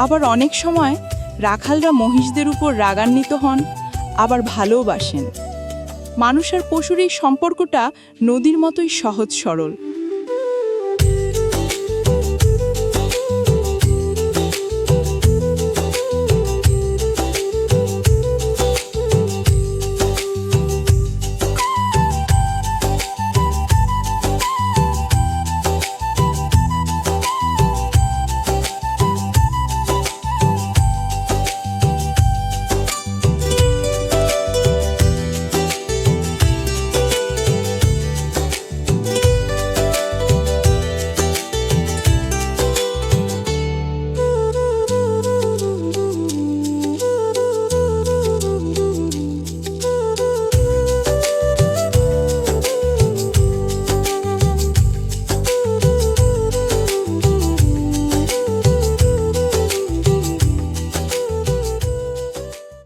আবার অনেক সময় রাখালরা মহিষদের উপর রাগান্বিত হন, আবার ভালোবাসেন মানুষ আর পশুর এই সম্পর্কটা নদীর মতোই সহজ সরল।